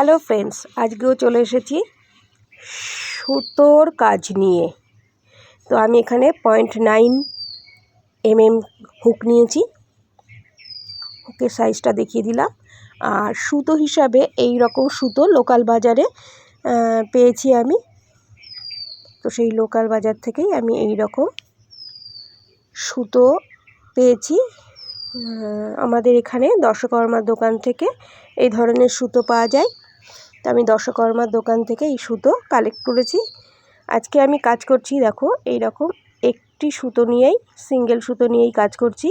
Hello friends আজকেও চলে এসেছি সুতোর কাজ নিয়ে। তো আমি এখানে point nine M M hook নিয়েছি হুকের সাইজটা দেখিয়ে দিলাম। আর সুতো হিসাবে এই রকম সুতো লোকাল বাজারে পেয়েছি আমি। তো সেই লোকাল বাজার থেকেই আমি এই রকম সুতো পেয়েছি। আমাদের এখানে দশকর্মার দোকান থেকে এই ধরনের সুতো পাওয়া যায়। তো আমি দশকর্মার দোকান থেকে এই সুতো কালেক্ট করেছি। আজকে আমি কাজ করছি, দেখো এই রকম একটি সুতো নিয়েই সিঙ্গেল সুতো নিয়েই কাজ করছি।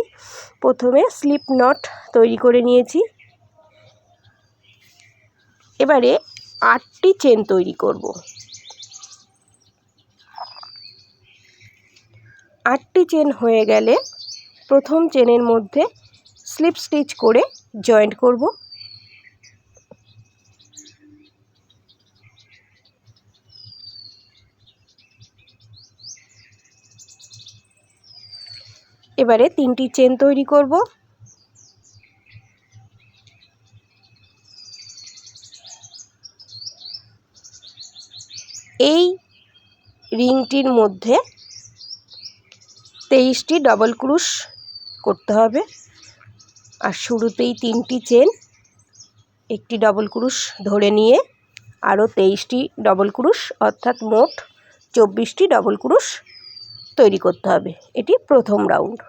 প্রথমে স্লিপ নট তৈরি করে নিয়েছি। এবারে আটটি চেন তৈরি করব। আটটি চেন হয়ে গেলে প্রথম চেনের মধ্যে স্লিপ স্টিচ করে জয়েন্ট করব। এবারে তিনটি চেন তৈরি করব। এই রিংটির মধ্যে তেইশটি ডবল ক্রুশ করতে হবে। আর শুরুতেই তিনটি চেন একটি ডবল ক্রুশ ধরে নিয়ে আরও তেইশটি ডবল ক্রুশ, অর্থাৎ মোট চব্বিশটি ডবল ক্রুশ তৈরি করতে হবে। এটি প্রথম রাউন্ড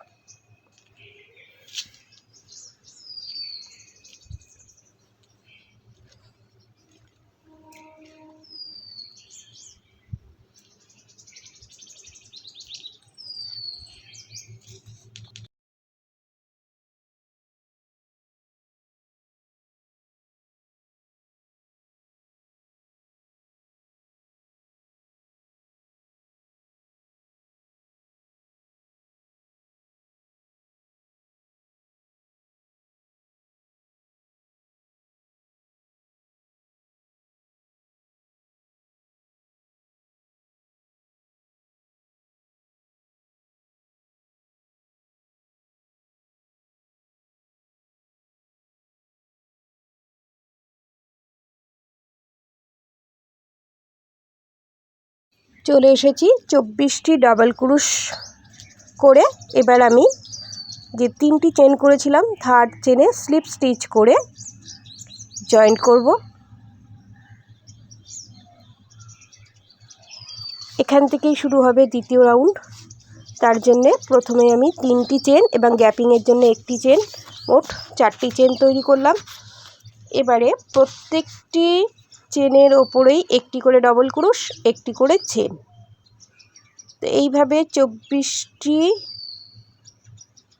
চলে এসেছি চব্বিশটি ডাবল ক্রুশ করে। এবার আমি যে তিনটি চেন করেছিলাম থার্ড চেনে স্লিপ স্টিচ করে জয়েন্ট করব। এখান থেকেই শুরু হবে দ্বিতীয় রাউন্ড তার জন্যে প্রথমে আমি তিনটি চেন এবং গ্যাপিংয়ের জন্য একটি চেন মোট চারটি চেন তৈরি করলাম। এবারে প্রত্যেকটি চেনের ওপরেই একটি করে ডবল ক্রুশ, একটি করে চেন। তো এইভাবে চব্বিশটি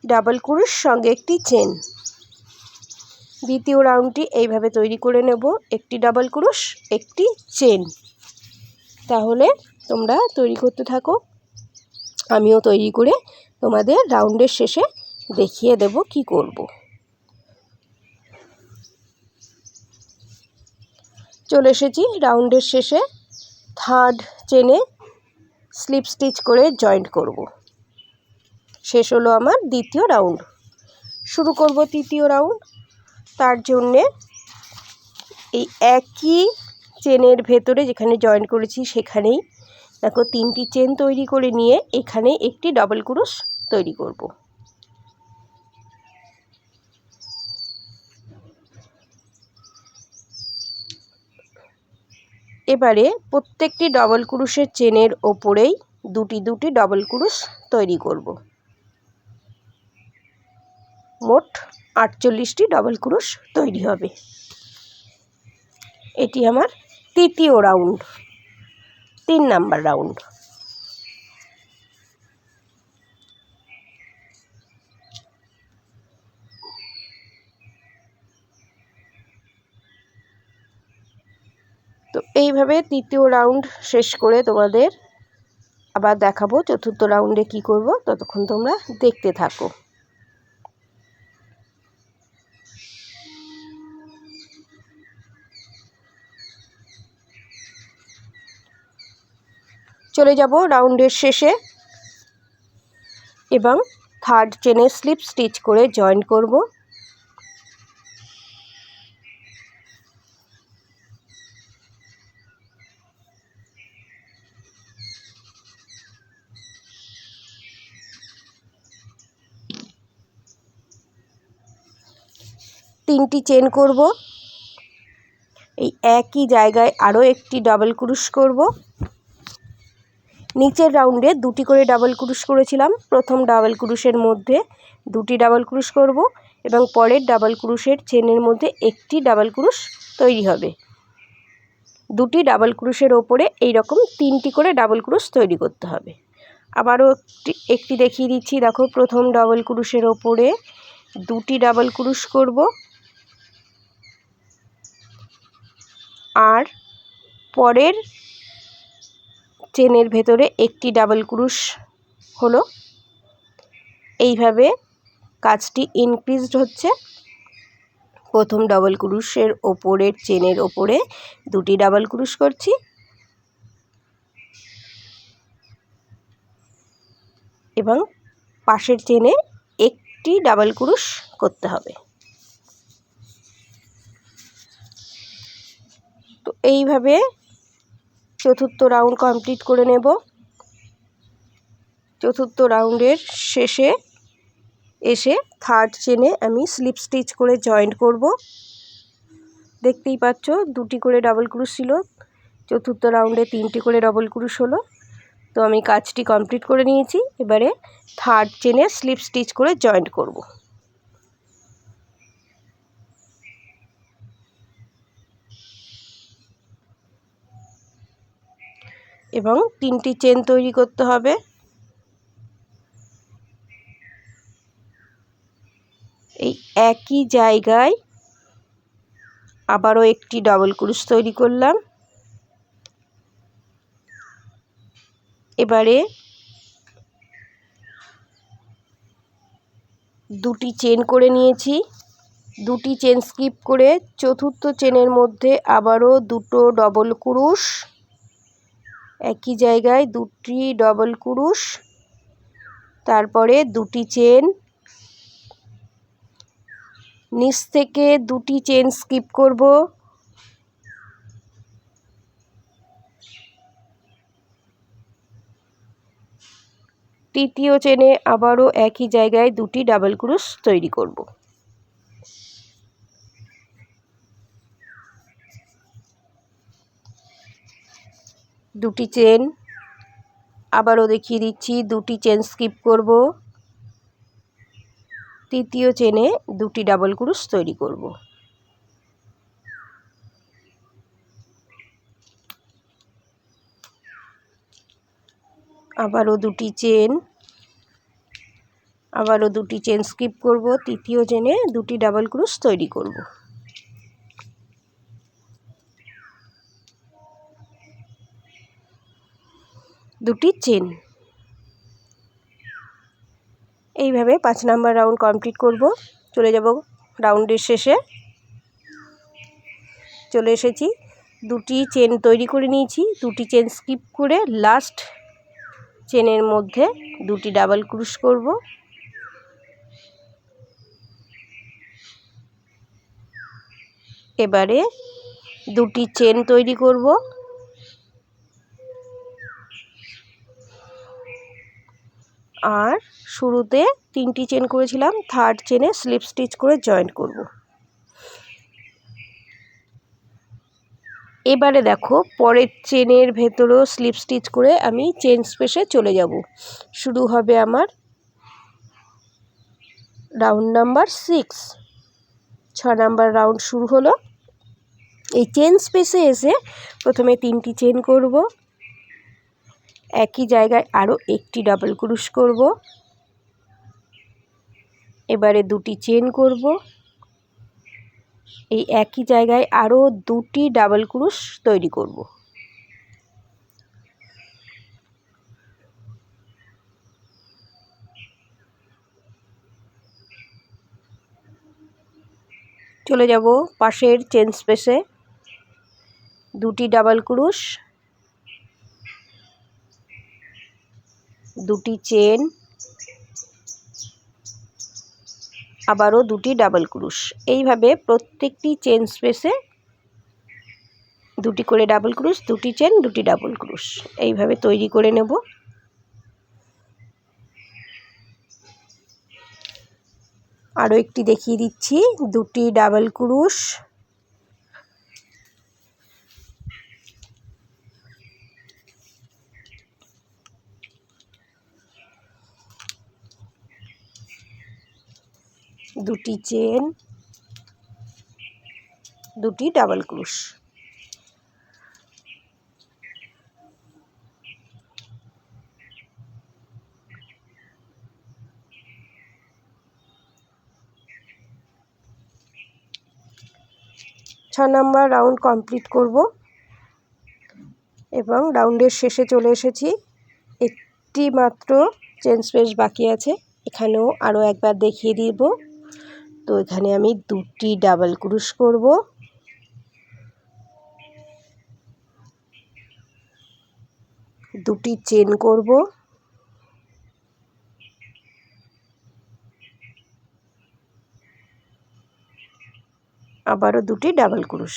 ডাবল ক্রুশ, সঙ্গে একটি চেন। দ্বিতীয় রাউন্ডটি এইভাবে তৈরি করে নেব। একটি ডাবল ক্রুশ, একটি চেন। তাহলে তোমরা তৈরি করতে থাকো। আমিও তৈরি করে তোমাদের রাউন্ডের শেষে দেখিয়ে দেব কি করব। চলে এসেছি রাউন্ডের শেষে। থার্ড চেনে স্লিপ স্টিচ করে জয়েন্ট করব। শেষ হলো আমার দ্বিতীয় রাউন্ড। শুরু করব তৃতীয় রাউন্ড। তার জন্যে এই একই চেনের ভেতরে যেখানে জয়েন্ট করেছি সেখানেই। দেখো, তিনটি চেন তৈরি করে নিয়ে এখানে একটি ডাবল ক্রুশ তৈরি করব। এবারে প্রত্যেকটি ডবল ক্রুশের চেনের ওপরেই দুটি দুটি ডবল ক্রুশ তৈরি করব। মোট আটচল্লিশটি ডবল ক্রুশ তৈরি হবে। এটি আমার তৃতীয় রাউন্ড তিন নাম্বার রাউন্ড তো এইভাবে তৃতীয় রাউন্ড শেষ করে তোমাদের আবার দেখাবো চতুর্থ রাউন্ডে কি করব, ততক্ষণ তোমরা দেখতে থাকো। চলে যাব রাউন্ডের শেষে এবং থার্ড চেনে স্লিপ স্টিচ করে জয়েন করব। তিনটি চেন করব এই একই জায়গায় আরও একটি ডাবল ক্রুশ করব নিচের রাউন্ডে দুটি করে ডাবল ক্রুশ করেছিলাম প্রথম ডাবল ক্রুশের মধ্যে দুটি ডাবল ক্রুশ করব এবং পরের ডাবল ক্রুশের চেনের মধ্যে একটি ডাবল ক্রুশ তৈরি হবে দুটি ডাবল ক্রুশের ওপরে এই রকম তিনটি করে ডাবল ক্রুশ তৈরি করতে হবে আবারও একটি একটি দেখিয়ে দিচ্ছি দেখো প্রথম ডাবল ক্রুশের ওপরে দুটি ডাবল ক্রুশ করব আর পরের চেনের ভেতরে একটি ডাবল ক্রুশ হলো। এইভাবে কাজটি ইনক্রিজড হচ্ছে। প্রথম ডাবল ক্রুশের ওপরের চেনের ওপরে দুটি ডাবল ক্রুশ করছি। এবং পাশের চেনে একটি ডাবল ক্রুশ করতে হবে। তো এইভাবে চতুর্থ রাউন্ড কমপ্লিট করে নেব। চতুর্থ রাউন্ডের শেষে এসে থার্ড চেনে আমি স্লিপ স্টিচ করে জয়েন্ট করব। দেখতেই পাচ্ছ, দুটি করে ডাবল ক্রুশ ছিল, চতুর্থ রাউন্ডে তিনটি করে ডাবল ক্রুশ হলো। তো আমি কাজটি কমপ্লিট করে নিয়েছি, এবারে থার্ড চেনে স্লিপ স্টিচ করে জয়েন্ট করব। এবং তিনটি চেন তৈরি করতে হবে। এই একই জায়গায় আবারও একটি ডবল ক্রুশ তৈরি করলাম। এবারে দুটি চেন করে নিয়েছি। দুটি চেন স্কিপ করে চতুর্থ চেনের মধ্যে আবারও দুটো ডবল ক্রুশ একই জায়গায় দুটি ডবল ক্রুশ, তারপরে দুটি চেন নিচ থেকে দুটি চেন স্কিপ করব। তৃতীয় চেনে আবারও একই জায়গায় দুটি ডাবল ক্রুশ তৈরি করব। দুটি চেন। আবারও দেখিয়ে দিচ্ছি, দুটি চেন স্কিপ করব। তৃতীয় চেনে দুটি ডাবল ক্রুশ তৈরি করব। আবারও দুটি চেন। আবারও দুটি চেন স্কিপ করব। তৃতীয় চেনে দুটি ডাবল ক্রুশ তৈরি করব। দুটি চেন। এইভাবে পাঁচ নাম্বার রাউন্ড কমপ্লিট করব। চলে যাব রাউন্ডের শেষে। চলে এসেছি। দুটি চেন তৈরি করে নিয়েছি। দুটি চেন স্কিপ করে লাস্ট চেনের মধ্যে দুটি ডাবল ক্রুশ করব। এবারে দুটি চেন তৈরি করব। আর শুরুতে তিনটি চেন করেছিলাম থার্ড চেনে স্লিপ স্টিচ করে জয়েন্ট করব। এবারে দেখো, পরের চেনের ভেতরেও স্লিপ স্টিচ করে আমি চেন স্পেসে চলে যাব। শুরু হবে আমার রাউন্ড নাম্বার সিক্স ছ নাম্বার রাউন্ড শুরু হলো। এই চেন স্পেসে এসে প্রথমে তিনটি চেন করব। একই জায়গায় আরও একটি ডাবল ক্রুশ করব। এবারে দুটি চেন করব। এই একই জায়গায় আরও দুটি ডাবল ক্রুশ তৈরি করব। চলে যাব পাশের চেন স্পেসে দুটি ডাবল ক্রুশ দুটি চেন আবারও দুটি ডাবল ক্রুশ। এইভাবে প্রত্যেকটি চেন স্পেসে দুটি করে ডাবল ক্রুশ, দুটি চেন দুটি ডাবল ক্রুশ। এইভাবে তৈরি করে নেব। আরও একটি দেখিয়ে দিচ্ছি, দুটি ডাবল ক্রুশ। দুটি চেন, দুটি ডাবল ক্রুশ। ছ নাম্বার রাউন্ড কমপ্লিট করব এবং রাউন্ডের শেষে চলে এসেছি। একটি মাত্র চেন স্পেস বাকি আছে, এখানেও আরও একবার দেখিয়ে দিব। তো এখানে আমি দুটি ডাবল ক্রুশ করব। দুটি চেন করব। আবারও দুটি ডাবল ক্রুশ।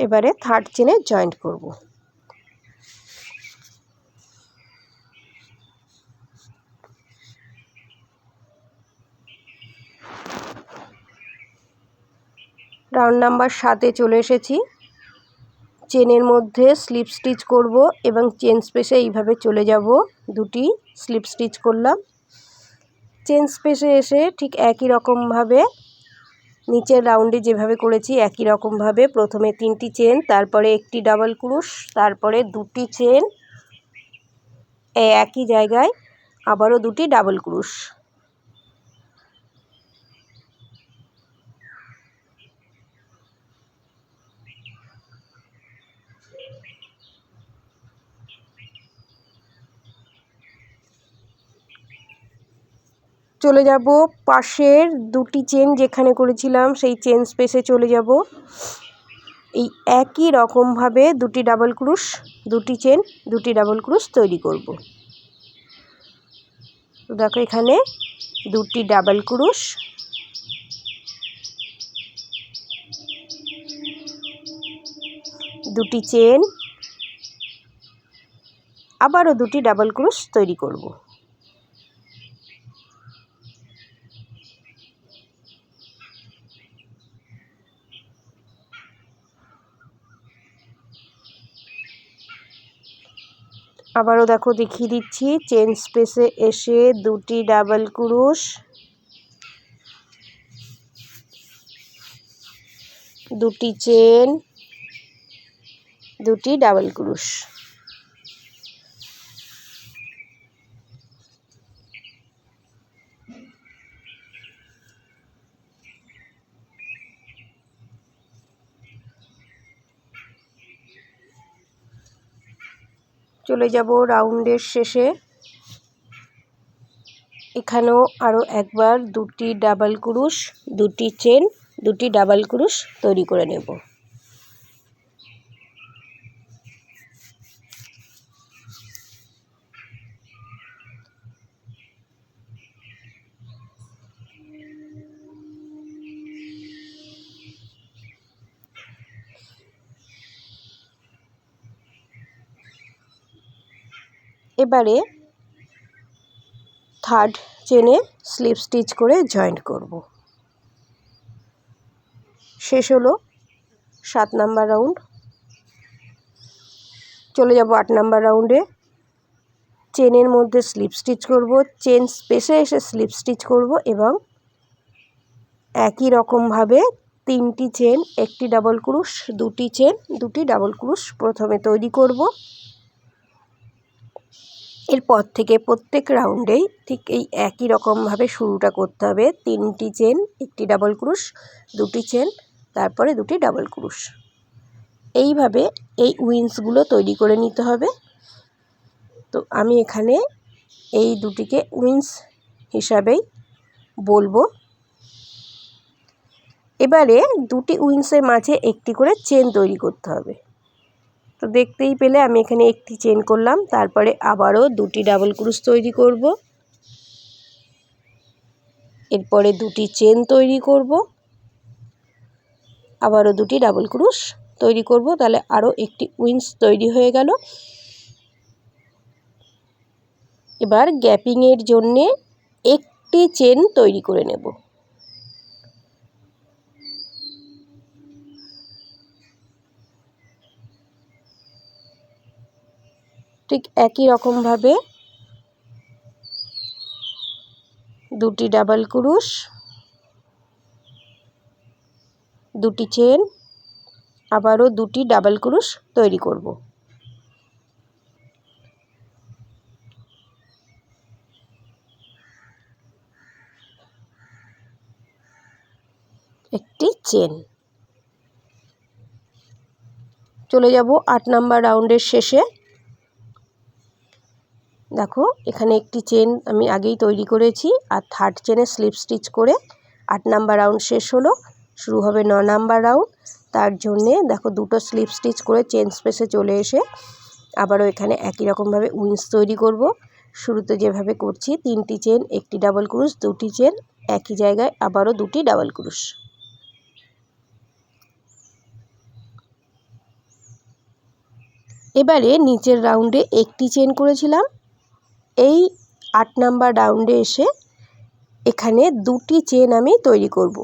এবারে থার্ড চেনে জয়েন্ট করব। রাউন্ড নাম্বার সাতে চলে এসেছি। চেনের মধ্যে স্লিপ স্টিচ করব এবং চেন স্পেসে এইভাবে চলে যাব। দুটি স্লিপ স্টিচ করলাম। চেন স্পেসে এসে ঠিক একই রকমভাবে নিচের রাউন্ডে যেভাবে করেছি, একই রকমভাবে প্রথমে তিনটি চেন তারপরে একটি ডাবল ক্রুশ তারপরে দুটি চেন একই জায়গায় আবারও দুটি ডাবল ক্রুশ চলে যাব পাশের দুটি চেন যেখানে করেছিলাম, সেই চেন স্পেসে চলে যাব। এই একই রকমভাবে দুটি ডাবল ক্রুশ দুটি চেন, দুটি ডাবল ক্রুশ তৈরি করব। দেখো এখানে দুটি ডাবল ক্রুশ দুটি চেন। আবারও দুটি ডাবল ক্রুশ তৈরি করব। আবারও দেখো, দেখিয়ে দিচ্ছি। চেন স্পেসে এসে দুটি ডাবল কুরুশ। দুটি চেন দুটি ডাবল ক্রুশ। চলে যাব রাউন্ডের শেষে। এখানেও আরও একবার দুটি ডাবল ক্রুশ দুটি চেন দুটি ডাবল ক্রুশ তৈরি করে নেব। এবারে থার্ড চেনে স্লিপ স্টিচ করে জয়েন্ট করব। শেষ হলো সাত নাম্বার রাউন্ড। চলে যাব আট নাম্বার রাউন্ডে। চেনের মধ্যে স্লিপ স্টিচ করব, চেন স্পেসে এসে স্লিপ স্টিচ করব এবং একই রকমভাবে তিনটি চেন, একটি ডাবল ক্রুশ, দুটি চেন, দুটি ডাবল ক্রুশ প্রথমে তৈরি করব। এরপর থেকে প্রত্যেক রাউন্ডেই ঠিক এই একই রকমভাবে শুরুটা করতে হবে। তিনটি চেন, একটি ডাবল ক্রুশ, দুটি চেন, তারপরে দুটি ডাবল ক্রুশ। এইভাবে এই উইন্সগুলো তৈরি করে নিতে হবে। তো আমি এখানে এই দুটিকে উইন্স হিসাবেই বলব। এবারে দুটি উইন্সের মাঝে একটি করে চেন তৈরি করতে হবে। তো দেখতেই পেলে আমি এখানে একটি চেন করলাম, তারপরে আবারও দুটি ডাবল ক্রুশ তৈরি করব। এরপরে দুটি চেন তৈরি করব। আবারও দুটি ডাবল ক্রুশ তৈরি করব, তাহলে আরও একটি উইন্স তৈরি হয়ে গেল। এবার গ্যাপিংয়ের জন্যে একটি চেন তৈরি করে নেব। ঠিক একই রকমভাবে দুটি ডাবল ক্রুশ, দুটি চেন, আবারও দুটি ডাবল ক্রুশ তৈরি করব। একটি চেন। চলে যাব আট নাম্বার রাউন্ডের শেষে। দেখো, এখানে একটি চেন আমি আগেই তৈরি করেছি আর থার্ড চেনে স্লিপ স্টিচ করে আট নাম্বার রাউন্ড শেষ হলো, শুরু হবে ন নাম্বার রাউন্ড। তার জন্যে দেখো, দুটো স্লিপ স্টিচ করে চেন স্পেসে চলে এসে আবারও এখানে একই রকমভাবে উইন্স তৈরি করব। শুরুতে যেভাবে করছি, তিনটি চেন, একটি ডাবল ক্রুশ, দুটি চেন, একই জায়গায় আবারও দুটি ডাবল ক্রুশ। এবারে নিচের রাউন্ডে একটি চেন করেছিলাম এই আট নাম্বার রাউন্ডে এসে এখানে দুটি চেন আমি তৈরি করব।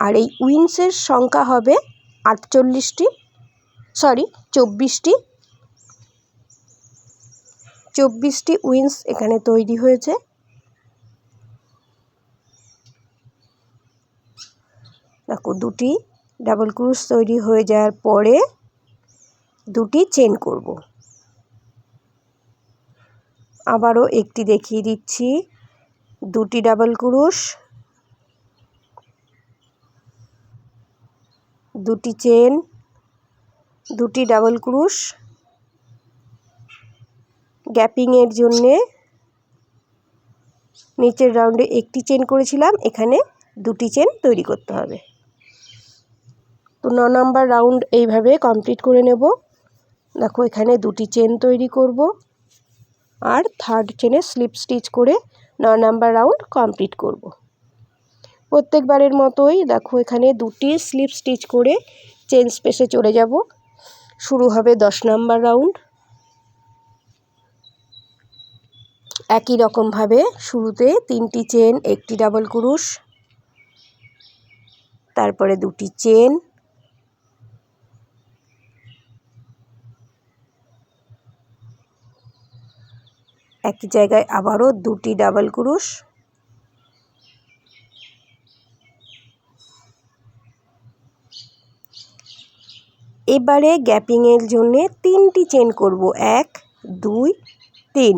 আর এই উইন্সের সংখ্যা হবে আটচল্লিশটি সরি চব্বিশটি। চব্বিশটি উইন্স এখানে তৈরি হয়েছে। দেখো দুটি ডাবল ক্রুশ তৈরি হয়ে যাওয়ার পরে দুটি চেন করব। আবারও একটি দেখিয়ে দিচ্ছি। দুটি ডাবল ক্রুশ। দুটি চেন। দুটি ডাবল ক্রুশ। গ্যাপিংয়ের জন্যে নিচের রাউন্ডে একটি চেন করেছিলাম। এখানে দুটি চেন তৈরি করতে হবে। তো ন নাম্বার রাউন্ড এইভাবে কমপ্লিট করে নেব। দেখো, এখানে দুটি চেন তৈরি করব আর থার্ড চেনে স্লিপ স্টিচ করে ন নাম্বার রাউন্ড কমপ্লিট করব। প্রত্যেকবারের মতোই দেখো, এখানে দুটি স্লিপ স্টিচ করে চেন স্পেসে চলে যাব। শুরু হবে দশ নাম্বার রাউন্ড একই রকমভাবে শুরুতে তিনটি চেন একটি ডাবল কুরুশ, তারপরে দুটি চেন একই জায়গায় আবারও দুটি ডাবল ক্রুশ। এবারে গ্যাপিংয়ের জন্যে তিনটি চেন করব, এক, দুই, তিন।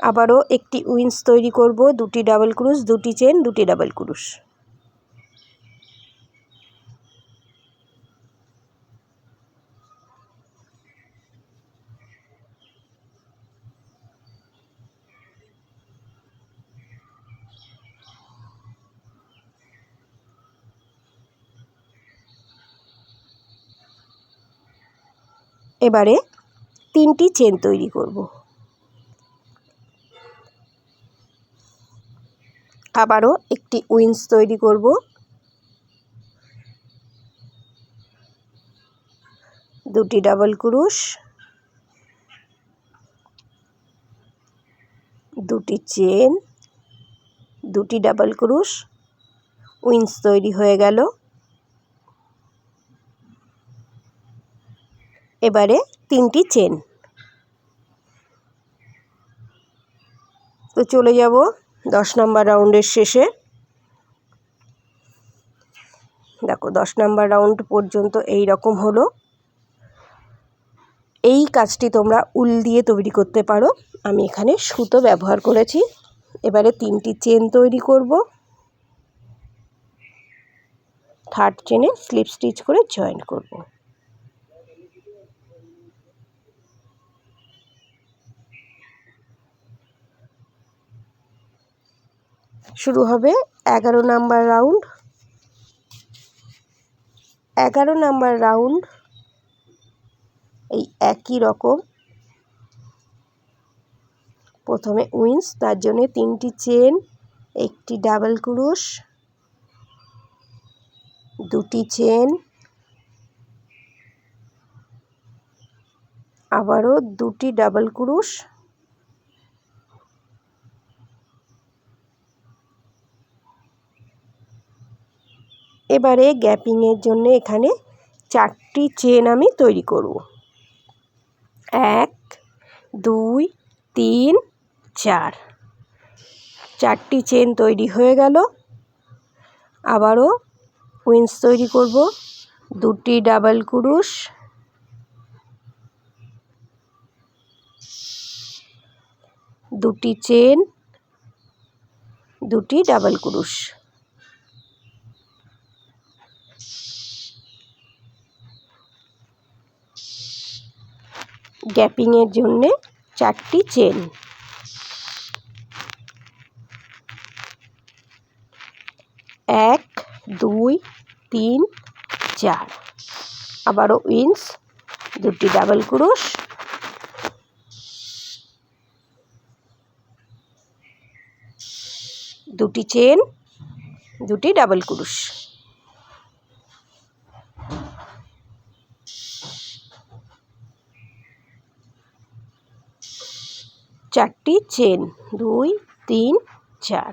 আবারও একটি উইন্স তৈরি করব, দুটি ডাবল ক্রুশ, দুটি চেন, দুটি ডাবল ক্রুশ। এবারে তিনটি চেন তৈরি করব। আবারও একটি উইন্স তৈরি করব। দুটি ডাবল ক্রুশ। দুটি চেন। দুটি ডাবল ক্রুশ। উইন্স তৈরি হয়ে গেল। এবারে তিনটি চেন। তো চলে যাব দশ নম্বর রাউন্ডের শেষে। দেখো, দশ নম্বর রাউন্ড পর্যন্ত এই রকম হলো। এই কাজটি তোমরা উল দিয়ে তৈরি করতে পারো। আমি এখানে সুতো ব্যবহার করেছি। এবারে তিনটি চেন তৈরি করব। থার্ড চেনে স্লিপ স্টিচ করে জয়েন করব। শুরু হবে এগারো নাম্বার রাউন্ড। এগারো নাম্বার রাউন্ড এই একই রকম। প্রথমে উইন্স, তার জন্যে তিনটি চেন, একটি ডাবল ক্রুশ, দুটি চেন, আবারও দুটি ডাবল ক্রুশ এবারে গ্যাপিংয়ের জন্য এখানে চারটি চেন আমি তৈরি করব। এক, দুই, তিন, চার। চারটি চেন তৈরি হয়ে গেল। আবারও উইন্স তৈরি করব। দুটি ডাবল ক্রুশ। দুটি চেন, দুটি ডাবল ক্রুশ। গ্যাপিংয়ের জন্যে চারটি চেন। এক, দুই, তিন, চার। আবারও উইন্স, দুটি ডাবল ক্রুশ। দুটি চেন, দুটি ডাবল ক্রুশ। চারটি চেন। দুই, তিন, চার।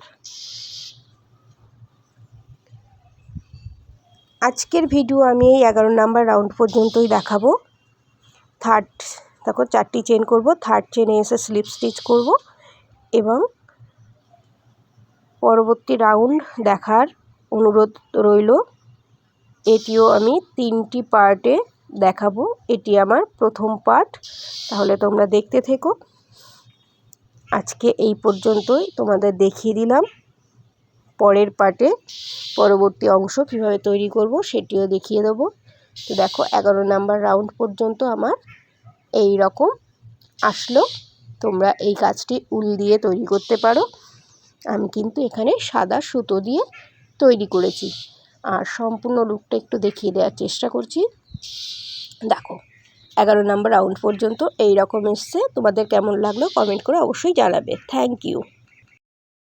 আজকের ভিডিও আমি এই এগারো নাম্বার রাউন্ড পর্যন্তই দেখাবো। থার্ড, দেখো চারটি চেন করব। থার্ড চেনে এসে স্লিপ স্টিচ করব এবং পরবর্তী রাউন্ড দেখার অনুরোধ রইল। এটিও আমি তিনটি পার্টে দেখাবো। এটি আমার প্রথম পার্ট। তাহলে তোমরা দেখতে থেকো। আজকে এই পর্যন্তই। তোমাদের দেখিয়ে দিলাম। পরের পার্টে পরবর্তী অংশ কীভাবে তৈরি করব সেটিও দেখিয়ে দেবো। তো দেখো, এগারো নাম্বার রাউন্ড পর্যন্ত আমার এই রকম আসলো। তোমরা এই কাজটি উল দিয়ে তৈরি করতে পারো। আমি কিন্তু এখানে সাদা সুতো দিয়ে তৈরি করেছি। আর সম্পূর্ণ লুকটা একটু দেখিয়ে দেওয়ার চেষ্টা করছি। দেখো এগারো নম্বর রাউন্ড পর্যন্ত এই রকম এসছে। তোমাদের কেমন লাগল কমেন্ট করে অবশ্যই জানাবে। Thank you